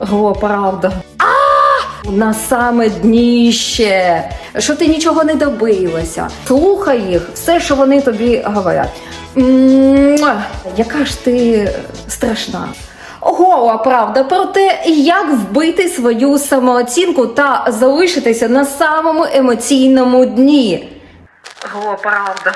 О, правда. А! На саме дніще, що ти нічого не добилася. Слухай їх, все, що вони тобі говорять. Яка ж ти страшна. Гола правда про те, як вбити свою самооцінку та залишитися на самому емоційному дні. О, правда.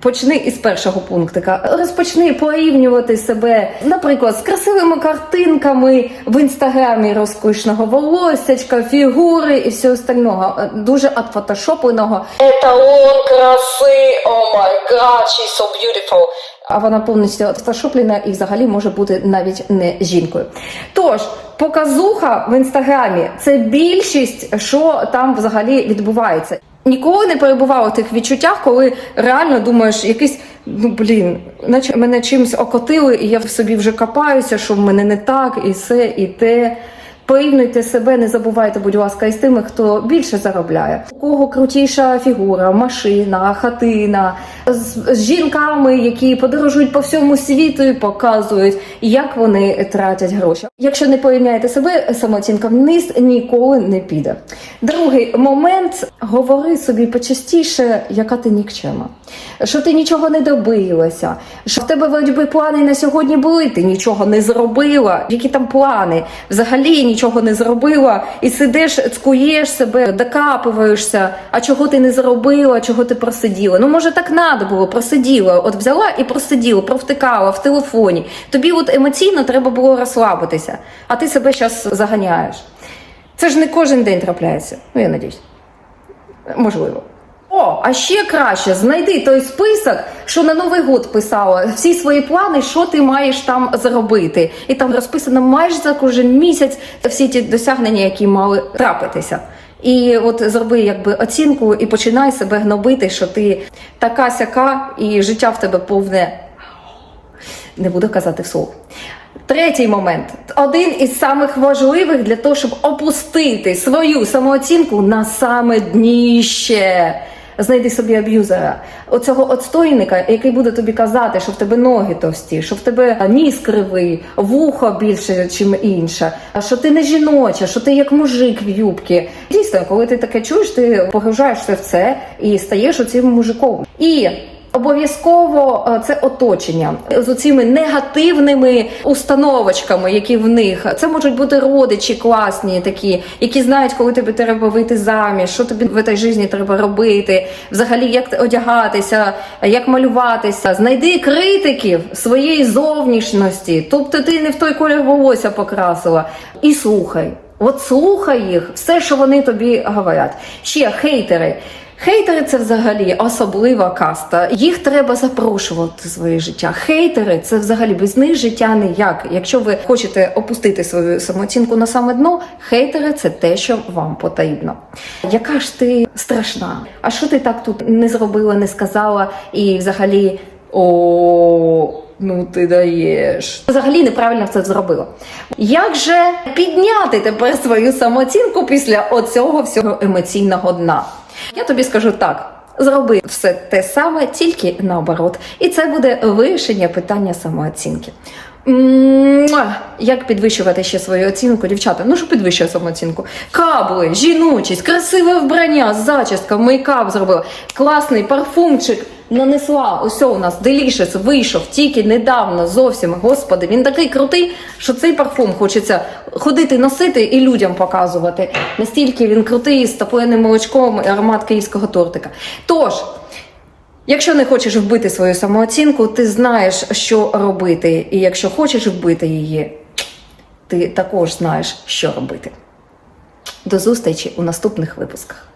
Почни із першого пунктика. Розпочни порівнювати себе, наприклад, з красивими картинками в інстаграмі розкішного волоссячка, фігури і все остального. Дуже отфотошопленого. Еталон краси, о май гад, she's so beautiful. А вона повністю отфотошоплена і взагалі може бути навіть не жінкою. Тож, показуха в інстаграмі це більшість, що там взагалі відбувається. Ніколи не перебувала в тих відчуттях, коли реально думаєш, якийсь ну блін, наче мене чимось окотили, і я в собі вже копаюся, що в мене не так, і все, і те. Порівнюйте себе, не забувайте, будь ласка, із тими, хто більше заробляє. У кого крутіша фігура, машина, хатина з, з жінками, які подорожують по всьому світу і показують, як вони тратять гроші. Якщо не порівняєте себе, самооцінка вниз ніколи не піде. Другий момент говори собі почастіше, яка ти нікчема, що ти нічого не добилася, що в тебе вроді плани на сьогодні були, ти нічого не зробила. Які там плани? Взагалі нічого не зробила, і сидиш, цкуєш себе, докапуєшся. А чого ти не зробила, чого ти просиділа? Ну може так надо було, просиділа. От взяла і просиділа, провтикала в телефоні. Тобі от емоційно треба було розслабитися, а ти себе зараз заганяєш. Це ж не кожен день трапляється. Ну я надіюсь. Можливо. А ще краще знайди той список, що на Новий год писала, всі свої плани, що ти маєш там зробити. І там розписано майже за кожен місяць всі ті досягнення, які мали трапитися. І от зроби якби оцінку і починай себе гнобити, що ти така сяка, і життя в тебе повне не буду казати вслух. Третій момент один із самих важливих для того, щоб опустити свою самооцінку на саме дніще. Знайди собі аб'юзера, оцього отстойника, який буде тобі казати, що в тебе ноги товсті, що в тебе ніс кривий, вухо більше, чим інше, що ти не жіноча, що ти як мужик в юбці. Дійсно, коли ти таке чуєш, ти погружаєшся в це і стаєш оцим мужиком. І Обов'язково е, це оточення з цими негативними установочками, які в них це можуть бути родичі класні, такі, які знають, коли тобі треба вийти заміж, що тобі в цій житті треба робити, взагалі як одягатися, як малюватися. Знайди критиків своєї зовнішності, тобто ти не в той колір волосся покрасила, і слухай. От слухай їх, все, що вони тобі говорять. Ще хейтери. Хейтери це взагалі особлива каста. Їх треба запрошувати в своє життя. Хейтери це взагалі без них життя ніяк. Якщо ви хочете опустити свою самооцінку на саме дно, хейтери це те, що вам потрібно. Яка ж ти страшна? А що ти так тут не зробила, не сказала і взагалі о. Ну, ти даєш. Взагалі неправильно це зробила. Як же підняти тепер свою самооцінку після оцього всього емоційного дна? Я тобі скажу так: зроби все те саме, тільки наоборот. І це буде вирішення питання самооцінки. Як підвищувати ще свою оцінку, дівчата? Ну що підвищує самооцінку? Кабли, жіночість, красиве вбрання, зачістка, мейкап зробила, класний парфумчик нанесла. Ось у нас Delicious вийшов тільки недавно зовсім. Господи, він такий крутий, що цей парфум хочеться ходити, носити і людям показувати. Настільки він крутий з топленим молочком і аромат київського тортика. Тож. Якщо не хочеш вбити свою самооцінку, ти знаєш, що робити. І якщо хочеш вбити її, ти також знаєш, що робити. До зустрічі у наступних випусках.